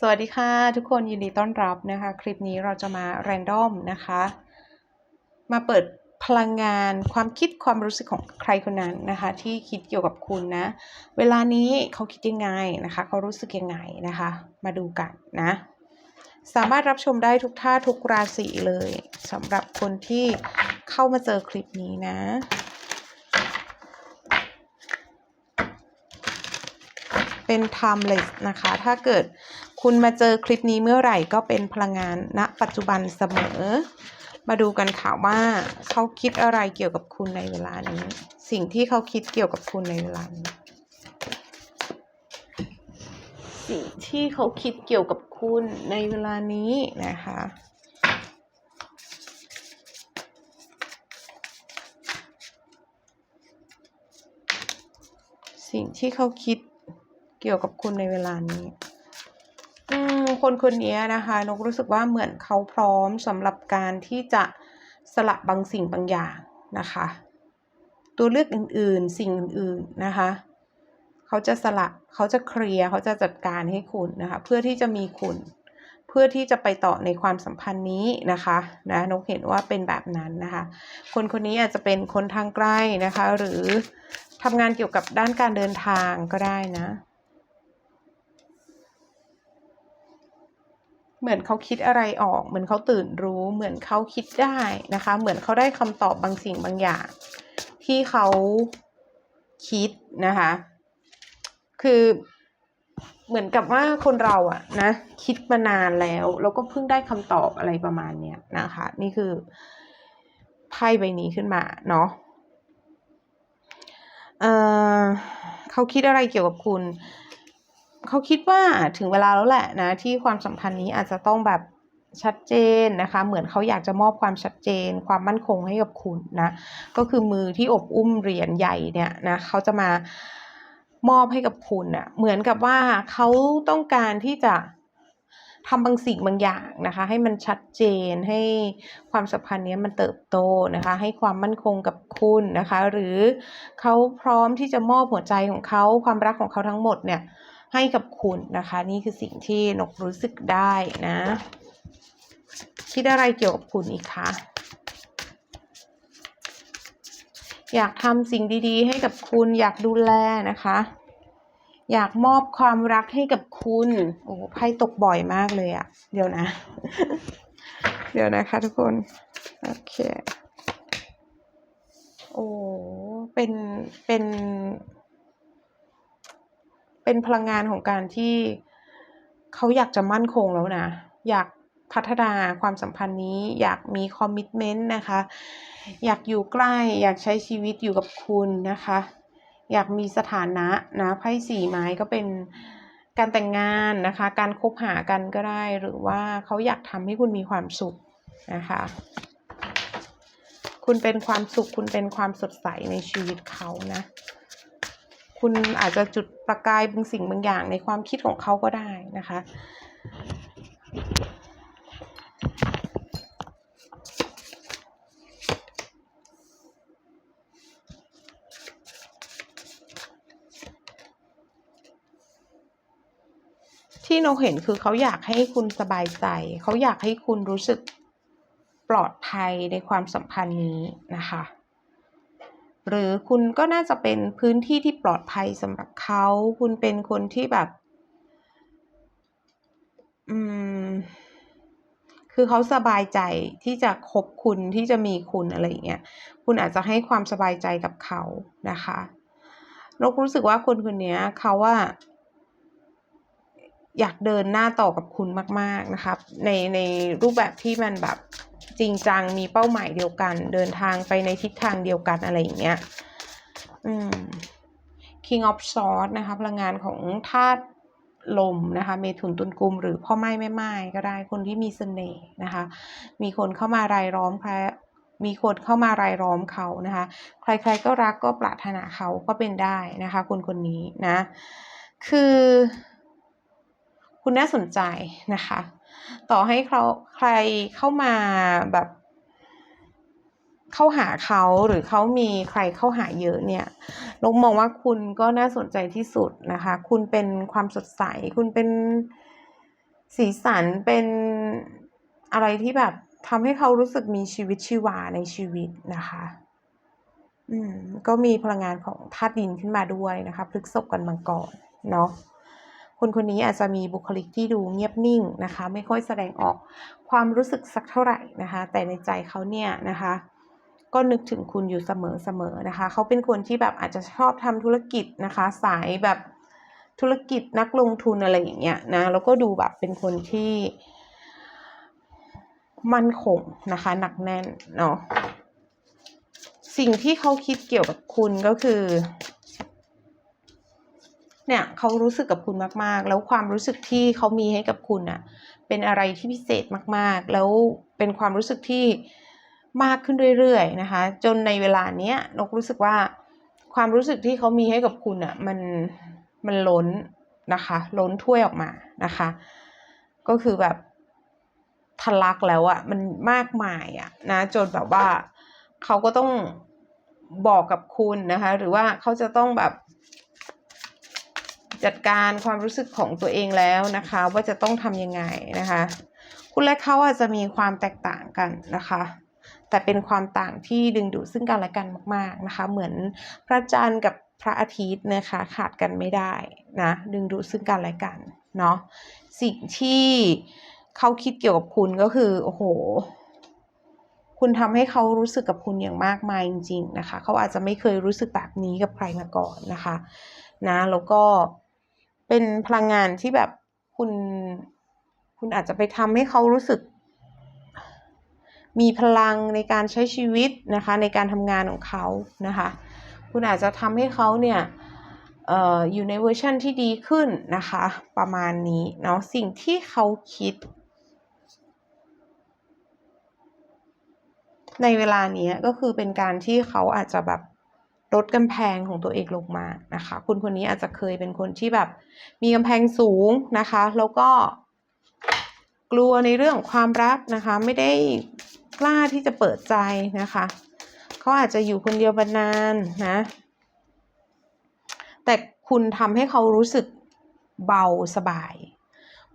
สวัสดีค่ะ ทุกคนยินดีต้อนรับนะคะ คลิปนี้เราจะมาแรนดอมนะคะ มาเปิดพลังงานความคิดความรู้สึกของใครคนนั้นนะคะ ที่คิดเกี่ยวกับคุณนะ เวลานี้เขาคิดยังไงนะคะ เขารู้สึกยังไงนะคะ มาดูกันนะ สามารถรับชมได้ทุกท่าทุกราศีเลยสำหรับคนที่เข้ามาเจอคลิปนี้นะเป็น timeless นะคะ ถ้าเกิด คุณมาเจอคลิปนี้เมื่อไหร่ก็เป็นพลังงานณปัจจุบันเสมอ มาดูกันค่ะว่าเขาคิดอะไรเกี่ยวกับคุณในเวลานี้ สิ่งที่เขาคิดเกี่ยวกับคุณในเวลานี้สิ่งที่เขาคิดเกี่ยวกับคุณในเวลานี้นะคะสิ่งที่เขาคิดเกี่ยวกับคุณในเวลานี้ คนคนนี้นะคะนกรู้สึกว่าเหมือนเขาพร้อมสำหรับการที่จะสละบางสิ่งบางอย่างนะคะ ตัวเลือกอื่นๆ สิ่งอื่นๆนะคะ เขาจะสละเขาจะเคลียร์เขาจะจัดการให้คุณนะคะ เพื่อที่จะมีคุณ เพื่อที่จะไปต่อในความสัมพันธ์นี้นะคะนะนกเห็นว่าเป็นแบบนั้นนะคะ คนคนนี้อาจจะเป็นคนทางใกล้นะคะ หรือทำงานเกี่ยวกับด้านการเดินทางก็ได้นะ เหมือนเขาคิดอะไรออก เหมือนเขาตื่นรู้ เหมือนเขาคิดได้นะคะ เหมือนเขาได้คำตอบบางสิ่งบางอย่าง ที่เขาคิดนะคะ คือเหมือนกับว่าคนเราอะนะคิดมานานแล้วแล้วก็เพิ่งได้คำตอบอะไรประมาณเนี้ยนะคะ นี่คือไพ่ใบนี้ขึ้นมาเนาะเเขาคิดอะไรเกี่ยวกับคุณ เขาคิดว่าถึงเวลาแล้วแหละนะที่ความสัมพันธ์นี้อาจจะต้องแบบชัดเจนนะคะ เหมือนเขาอยากจะมอบความชัดเจน ความมั่นคงให้กับคุณนะก็คือมือที่อบอุ้มเหรียญใหญ่เนี่ยนะเขาจะมามอบให้กับคุณอะเหมือนกับว่าเขาต้องการที่จะทำบางสิ่งบางอย่างนะคะ ให้มันชัดเจนให้ความสัมพันธ์นี้มันเติบโตนะคะ ให้ความมั่นคงกับคุณนะคะ หรือเขาพร้อมที่จะมอบหัวใจของเขาความรักของเขาทั้งหมดเนี่ย ให้กับคุณนะคะ นี่คือสิ่งที่นกรู้สึกได้นะคิดอะไรเกี่ยวกับคุณอีกคะอยากทำสิ่งดีๆ ให้กับคุณอยากดูแลนะคะ อยากมอบความรักให้กับคุณโอ้ไพ่ตกบ่อยมากเลยอะเดี๋ยวนะ เดี๋ยวนะคะทุกคนโอเคโอ้เป็นเป็น เป็นพลังงานของการที่เขาอยากจะมั่นคงแล้วนะ อยากพัฒนาความสัมพันธ์นี้ อยากมีคอมมิชเมนต์นะคะ อยากอยู่ใกล้ อยากใช้ชีวิตอยู่กับคุณนะคะ อยากมีสถานะนะไพ่สี่ไม้ก็เป็นการแต่งงานนะคะ การคบหากันก็ได้ หรือว่าเขาอยากทำให้คุณมีความสุขนะคะ คุณเป็นความสุข คุณเป็นความสดใสในชีวิตเขานะ คุณอาจจะจุดประกายบางสิ่งบางอย่างในความคิดของเขาก็ได้นะคะ ที่นกเห็นคือเขาอยากให้คุณสบายใจ เขาอยากให้คุณรู้สึกปลอดภัยในความสัมพันธ์นี้นะคะ หรือคุณก็น่าจะเป็นพื้นที่ที่ปลอดภัยสำหรับเขา คุณเป็นคนที่แบบ อืม คือเขาสบายใจที่จะคบคุณที่จะมีคุณอะไรอย่างเงี้ย คุณอาจจะให้ความสบายใจกับเขานะคะนกรู้สึกว่าคนคนนี้เขาว่าอยากเดินหน้าต่อกับคุณมาก ๆ นะคะในในรูปแบบที่มันแบบ จริงจังมีเป้าหมายเดียวกัน เดินทางไปในทิศทางเดียวกันอะไรอย่างเงี้ยอืม King of Swords นะคะพลังงานของธาตุลมนะคะเมถุนตุลกุม หรือพ่อไม้แม่ไม้ก็ได้คนที่มีเสน่ห์นะคะ มีคนเข้ามารายล้อมใครมีคนเข้ามารายล้อมเขานะคะ ใครๆก็รักก็ปรารถนาเขาก็เป็นได้นะคะ คนคนนี้นะ คือ คุณน่าสนใจนะคะ ต่อให้เขาใครเข้ามาแบบ เข้าหาเขาหรือเขามีใครเข้าหาเยอะเนี่ยลงมองว่าคุณก็น่าสนใจที่สุดนะคะ คุณเป็นความสดใส คุณเป็นสีสันเป็นอะไรที่แบบทำให้เขารู้สึกมีชีวิตชีวาในชีวิตนะคะ อืม ก็มีพลังงานของธาตุดินขึ้นมาด้วยนะคะพฤกษบกันมังกรเนาะ คนคนนี้อาจจะมีบุคลิกที่ดูเงียบนิ่งนะคะ ไม่ค่อยแสดงออกความรู้สึกสักเท่าไหร่นะคะ แต่ในใจเขาเนี่ยนะคะ ก็นึกถึงคุณอยู่เสมอๆนะคะ เขาเป็นคนที่แบบอาจจะชอบทำธุรกิจนะคะ สายแบบธุรกิจนักลงทุนอะไรอย่างเงี้ยนะแล้วก็ดูแบบเป็นคนที่มั่นคงนะคะหนักแน่นเนาะสิ่งที่เขาคิดเกี่ยวกับคุณก็คือ เนี่ยเขารู้สึกกับคุณมากๆ แล้วความรู้สึกที่เขามีให้กับคุณน่ะเป็นอะไรที่พิเศษมากๆ แล้วเป็นความรู้สึกที่มากขึ้นเรื่อยๆนะคะ จนในเวลาเนี้ยนกรู้สึกว่าความรู้สึกที่เขามีให้กับคุณอะมันมันล้นนะคะ ล้นถ้วยออกมานะคะ ก็คือแบบทะลักแล้วอะมันมากมายอะนะจนแบบว่าเขาก็ต้องบอกกับคุณนะคะ หรือว่าเขาจะต้องแบบ จัดการความรู้สึกของตัวเองแล้วนะคะ ว่าจะต้องทำยังไงนะคะ คุณและเขาอาจจะมีความแตกต่างกันนะคะ แต่เป็นความต่างที่ดึงดูดซึ่งกันและกันมาก ๆนะคะ เหมือนพระจันทร์กับพระอาทิตย์นะคะขาดกันไม่ได้นะดึงดูดซึ่งกันและกันเนาะสิ่งที่เขาคิดเกี่ยวกับคุณก็คือโอ้โห คุณทำให้เขารู้สึกกับคุณอย่างมากมายจริง ๆ นะคะ เขาอาจจะไม่เคยรู้สึกแบบนี้กับใครมาก่อนนะคะ นะแล้วก็ เป็นพลังงานที่แบบคุณ คุณอาจจะไปทำให้เขารู้สึก มีพลังในการใช้ชีวิตนะคะ ในการทำงานของเขานะคะ คุณอาจจะทำให้เขาเนี่ยอออยู่ในเวอร์ชั่นที่ดีขึ้นนะคะ ประมาณนี้เนาะสิ่งที่เขาคิด ในเวลานี้ก็คือเป็นการที่เขาอาจจะแบบ ลดกำแพงของตัวเองลงมานะคะ คุณคนนี้อาจจะเคยเป็นคนที่แบบมีกำแพงสูงนะคะ แล้วก็กลัวในเรื่องความรักนะคะ ไม่ได้กล้าที่จะเปิดใจนะคะเขาอาจจะอยู่คนเดียวมานานนะ แต่คุณทำให้เขารู้สึกเบาสบาย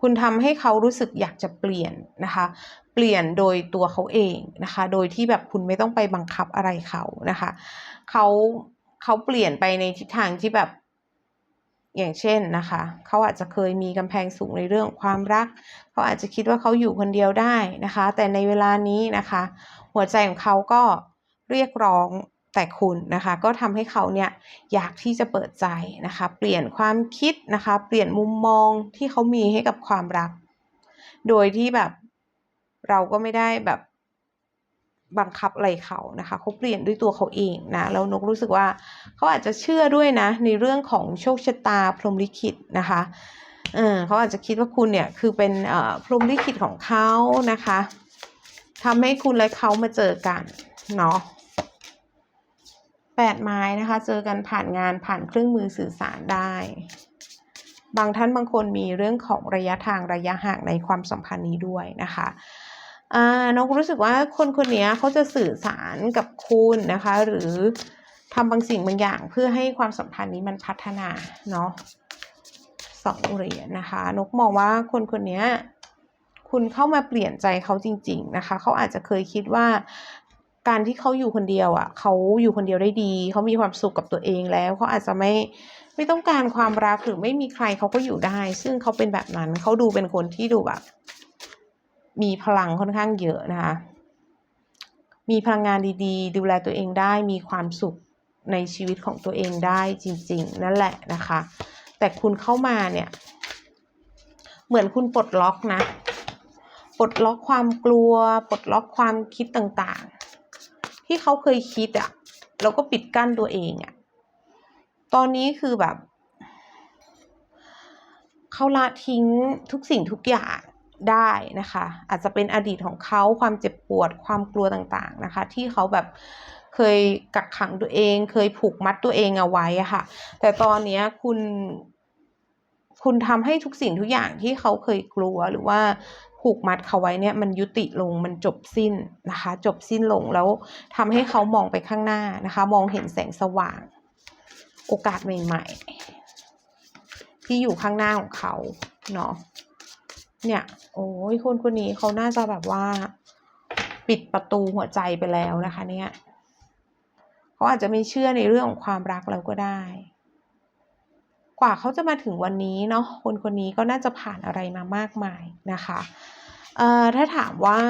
คุณทำให้เขารู้สึกอยากจะเปลี่ยนนะคะ เปลี่ยนโดยตัวเขาเองนะคะ โดยที่แบบคุณไม่ต้องไปบังคับอะไรเขานะคะเขาเขาเปลี่ยนไปในทิศทางที่แบบอย่างเช่นนะคะเขาอาจจะเคยมีกำแพงสูงในเรื่องความรักเขาอาจจะคิดว่าเขาอยู่คนเดียวได้นะคะ แต่ในเวลานี้นะคะ หัวใจของเขาก็เรียกร้องแต่คุณนะคะ ก็ทำให้เขาเนี่ยอยากที่จะเปิดใจนะคะ เปลี่ยนความคิดนะคะ เปลี่ยนมุมมองที่เขามีให้กับความรัก โดยที่แบบ เราก็ไม่ได้แบบบังคับอะไรเขานะคะเขาเปลี่ยนด้วยตัวเขาเองนะแล้วนกรู้สึกว่าเขาอาจจะเชื่อด้วยนะ ในเรื่องของโชคชะตาพรหมลิขิตนะคะเออเขาอาจจะคิดว่าคุณเนี่ยคือเป็นเอ่อพรหมลิขิตของเขานะคะทำให้คุณและเขามาเจอกันเนาะแปดไม้นะคะ เจอกันผ่านงานผ่านเครื่องมือสื่อสารได้ บางท่านบางคนมีเรื่องของระยะทางระยะห่างในความสัมพันธ์นี้ด้วยนะคะ นกรู้สึกว่าคนคนนี้เขาจะสื่อสารกับคุณนะคะ หรือทำบางสิ่งบางอย่างเพื่อให้ความสัมพันธ์นี้มันพัฒนาเนาะสองเหรียญนะคะ นกมองว่าคนคนนี้คุณเข้ามาเปลี่ยนใจเขาจริง ๆนะคะ เขาอาจจะเคยคิดว่าการที่เขาอยู่คนเดียวอะเขาอยู่คนเดียวได้ดี เขามีความสุขกับตัวเองแล้วเขาอาจจะไม่ไม่ต้องการความรักหรือไม่มีใครเขาก็อยู่ได้ ซึ่งเขาเป็นแบบนั้นเขาดูเป็นคนที่ดูแบบ มีพลังค่อนข้างเยอะนะคะ มีพลังงานดีๆ ดูแลตัวเองได้มีความสุขในชีวิตของตัวเองได้จริง ๆ นั่นแหละนะคะ แต่คุณเข้ามาเนี่ย เหมือนคุณปลดล็อกนะปลดล็อกความกลัวปลดล็อกความคิดต่างๆ ที่เขาเคยคิดอะ่ะแล้วก็ปิดกั้นตัวเองอะ่ะตอนนี้คือแบบ เขาละทิ้งทุกสิ่งทุกอย่าง ได้นะคะ อาจจะเป็นอดีตของเขาความเจ็บปวดความกลัวต่างๆนะคะ ที่เขาแบบเคยกักขังตัวเอง เคยผูกมัดตัวเองเอาไว้ค่ะ แต่ตอนนี้คุณ คุณทำให้ทุกสิ่งทุกอย่างที่เขาเคยกลัวหรือว่าผูกมัดเขาไว้เนี่ยมันยุติลงมันจบสิ้นนะคะ จบสิ้นลงแล้วทำให้เขามองไปข้างหน้านะคะ มองเห็นแสงสว่าง โอกาสใหม่ ๆ ที่อยู่ข้างหน้าของเขาเนาะ เนี่ย โอ้ยคนคนนี้เขาน่าจะแบบว่า ปิดประตูหัวใจไปแล้วนะคะ เนี่ยเขาอาจจะไม่เชื่อในเรื่องของความรักแล้วก็ได้ กว่าเขาจะมาถึงวันนี้เนาะคนคนนี้ก็น่าจะผ่านอะไรมามากมายนะคะเอ่อถ้าถามว่า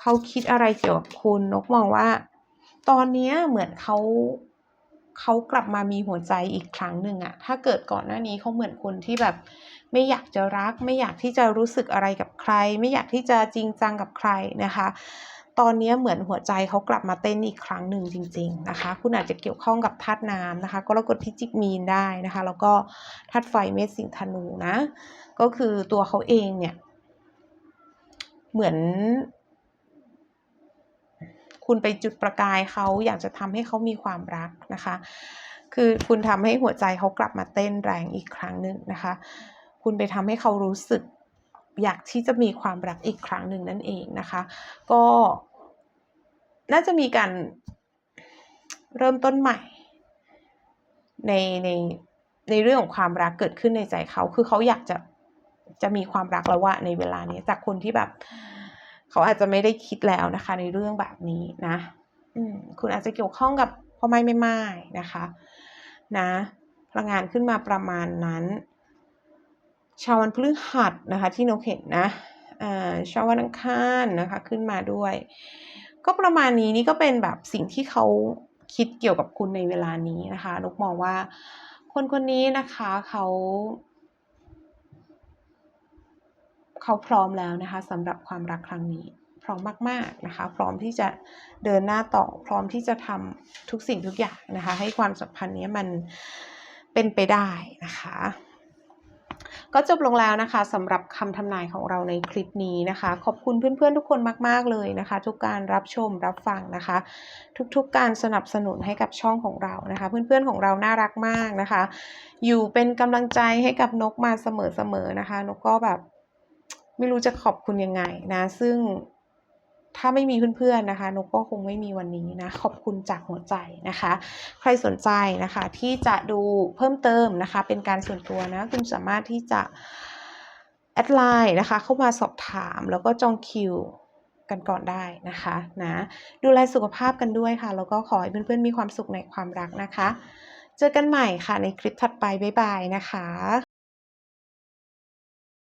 เขาคิดอะไรเกี่ยวกับคุณนกมองว่า ตอนนี้เหมือนเขา เขากลับมามีหัวใจอีกครั้งหนึ่งอะถ้าเกิดก่อนหน้านี้เขาเหมือนคนที่แบบ ไม่อยากจะรัก ไม่อยากที่จะรู้สึกอะไรกับใคร ไม่อยากที่จะจริงจังกับใครนะคะ ตอนนี้เหมือนหัวใจเขากลับมาเต้นอีกครั้งหนึ่งจริง ๆนะคะ คุณอาจจะเกี่ยวข้องกับธาตุน้ำนะคะก็รกฎพิจิกมีนได้นะคะ แล้วก็ธาตุไฟเมษสิงห์ธนูนะ ก็คือตัวเขาเองเนี่ยเหมือน คุณไปจุดประกายเขาอยากจะทำให้เขามีความรักนะคะ คือคุณทำให้หัวใจเขากลับมาเต้นแรงอีกครั้งหนึ่งนะคะ คุณไปทำให้เขารู้สึกอยากที่จะมีความรักอีกครั้งหนึ่งนั่นเองนะคะ ก็น่าจะมีการเริ่มต้นใหม่ ในในในเรื่องของความรักเกิดขึ้นในใจเขา คือเขาอยากจะจะมีความรักแล้วว่าในเวลานี้จากคนที่แบบ เขาอาจจะไม่ได้คิดแล้วนะคะ ในเรื่องแบบนี้นะคุณอาจจะเกี่ยวข้องกับพ่อไม่ไม่ไม่นะคะ นะพลังงานขึ้นมาประมาณนั้น ชาววันพฤหัสนะคะ ที่นกเห็นนะอ่าชาววันอังคารนะคะขึ้นมาด้วย ก็ประมาณนี้นี่ก็เป็นแบบสิ่งที่เขาคิดเกี่ยวกับคุณในเวลานี้นะคะนกมองว่าคนคนนี้นะคะเขา เขาพร้อมแล้วนะคะสำหรับความรักครั้งนี้ พร้อมมากๆนะคะ พร้อมที่จะเดินหน้าต่อ พร้อมที่จะทำทุกสิ่งทุกอย่างนะคะ ให้ความสัมพันธ์นี้มันเป็นไปได้นะคะก็จบลงแล้วนะคะสำหรับคำทำนายของเราในคลิปนี้นะคะ ขอบคุณเพื่อนๆทุกคนมาก ๆ เลยนะคะ ทุกการรับชมรับฟังนะคะ ทุกๆการสนับสนุนให้กับช่องของเรานะคะ เพื่อนๆของเราน่ารักมากนะคะ อยู่เป็นกำลังใจให้กับนกมาเสมอๆนะคะ นกก็แบบ ไม่รู้จะขอบคุณยังไงนะ ซึ่งถ้าไม่มีเพื่อนๆนะคะนกก็คงไม่มีวันนี้นะขอบคุณจากหัวใจนะคะ ใครสนใจนะคะ ที่จะดูเพิ่มเติมนะคะ เป็นการส่วนตัวนะ คุณสามารถที่จะแอดไลน์นะคะ เข้ามาสอบถามแล้วก็จองคิวกันก่อนได้นะคะนะดูแลสุขภาพกันด้วยค่ะ แล้วก็ขอให้เพื่อนๆมีความสุขในความรักนะคะ เจอกันใหม่ค่ะในคลิปถัดไปบ๊ายบายนะคะ